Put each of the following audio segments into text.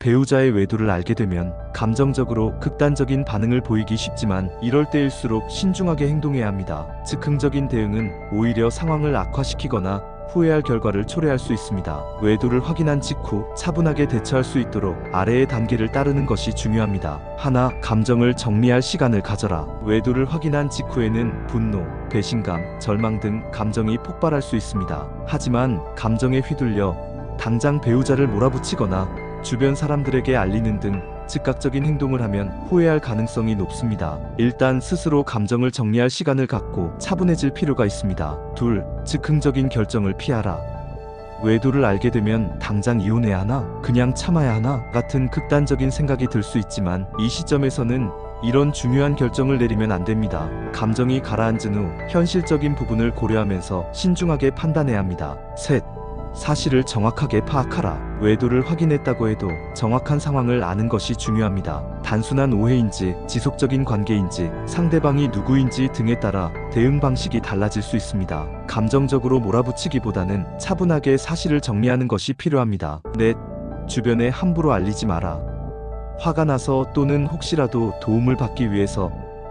배우자의 외도를 알게 되면 감정적으로 극단적인 반응을 보이기 쉽지만 이럴 때일수록 신중하게 행동해야 합니다. 즉흥적인 대응은 오히려 상황을 악화시키거나 후회할 결과를 초래할 수 있습니다. 외도를 확인한 직후 차분하게 대처할 수 있도록 아래의 단계를 따르는 것이 중요합니다. 하나, 감정을 정리할 시간을 가져라. 외도를 확인한 직후에는 분노, 배신감, 절망 등 감정이 폭발할 수 있습니다. 하지만 감정에 휘둘려 당장 배우자를 몰아붙이거나 주변 사람들에게 알리는 등 즉각적인 행동을 하면 후회할 가능성이 높습니다. 일단 스스로 감정을 정리할 시간을 갖고 차분해질 필요가 있습니다. 둘, 즉흥적인 결정을 피하라. 외도를 알게 되면 당장 이혼해야 하나? 그냥 참아야 하나? 같은 극단적인 생각이 들 수 있지만 이 시점에서는 이런 중요한 결정을 내리면 안 됩니다. 감정이 가라앉은 후 현실적인 부분을 고려하면서 신중하게 판단해야 합니다. 셋, 사실을 정확하게 파악하라. 외도를 확인했다고 해도 정확한 상황을 아는 것이 중요합니다. 단순한 오해인지, 지속적인 관계인지, 상대방이 누구인지 등에 따라 대응 방식이 달라질 수 있습니다. 감정적으로 몰아붙이기보다는 차분하게 사실을 정리하는 것이 필요합니다. 넷, 주변에 함부로 알리지 마라. 화가 나서 또는 혹시라도 도움을 받기 위해서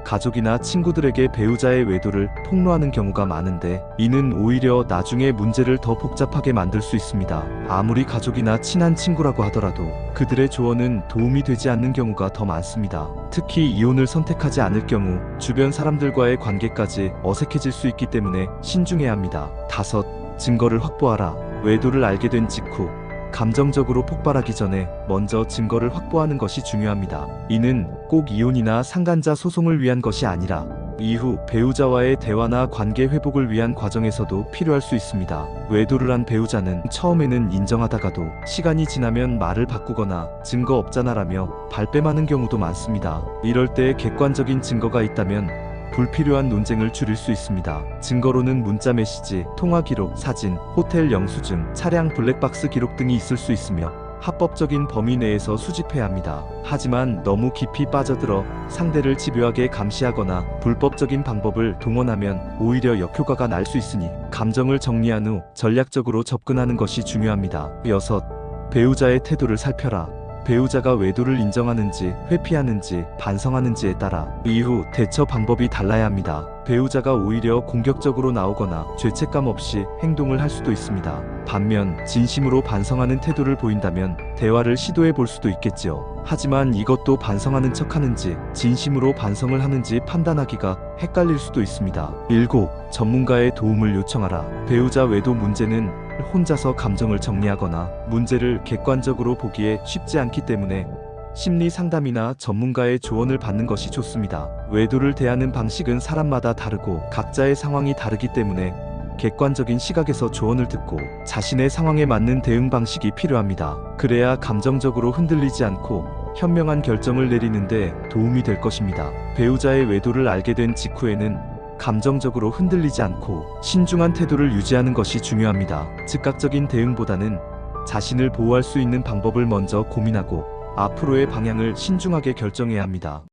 가족이나 친구들에게 배우자의 외도를 폭로하는 경우가 많은데 이는 오히려 나중에 문제를 더 복잡하게 만들 수 있습니다. 아무리 가족이나 친한 친구라고 하더라도 그들의 조언은 도움이 되지 않는 경우가 더 많습니다. 특히 이혼을 선택하지 않을 경우 주변 사람들과의 관계까지 어색해질 수 있기 때문에 신중해야 합니다. 다섯, 증거를 확보하라. 외도를 알게 된 직후 감정적으로 폭발하기 전에 먼저 증거를 확보하는 것이 중요합니다. 이는 꼭 이혼이나 상간자 소송을 위한 것이 아니라 이후 배우자와의 대화나 관계 회복을 위한 과정에서도 필요할 수 있습니다. 외도를 한 배우자는 처음에는 인정하다가도 시간이 지나면 말을 바꾸거나 증거 없잖아라며 발뺌하는 경우도 많습니다. 이럴 때 객관적인 증거가 있다면 불필요한 논쟁을 줄일 수 있습니다. 증거로는 문자 메시지, 통화 기록, 사진, 호텔 영수증, 차량 블랙박스 기록 등이 있을 수 있으며 합법적인 범위 내에서 수집해야 합니다. 하지만 너무 깊이 빠져들어 상대를 집요하게 감시하거나 불법적인 방법을 동원하면 오히려 역효과가 날 수 있으니 감정을 정리한 후 전략적으로 접근하는 것이 중요합니다. 여섯, 배우자의 태도를 살펴라. 배우자가 외도를 인정하는지 회피하는지 반성하는지에 따라 이후 대처 방법이 달라야 합니다. 배우자가 오히려 공격적으로 나오거나 죄책감 없이 행동을 할 수도 있습니다. 반면 진심으로 반성하는 태도를 보인다면 대화를 시도해 볼 수도 있겠지요. 하지만 이것도 반성하는 척 하는지 진심으로 반성을 하는지 판단하기가 헷갈릴 수도 있습니다. 7. 전문가의 도움을 요청하라. 배우자 외도 문제는 혼자서 감정을 정리하거나 문제를 객관적으로 보기에 쉽지 않기 때문에 심리 상담이나 전문가의 조언을 받는 것이 좋습니다. 외도를 대하는 방식은 사람마다 다르고 각자의 상황이 다르기 때문에 객관적인 시각에서 조언을 듣고 자신의 상황에 맞는 대응 방식이 필요합니다. 그래야 감정적으로 흔들리지 않고 현명한 결정을 내리는데 도움이 될 것입니다. 배우자의 외도를 알게 된 직후에는 감정적으로 흔들리지 않고 신중한 태도를 유지하는 것이 중요합니다. 즉각적인 대응보다는 자신을 보호할 수 있는 방법을 먼저 고민하고 앞으로의 방향을 신중하게 결정해야 합니다.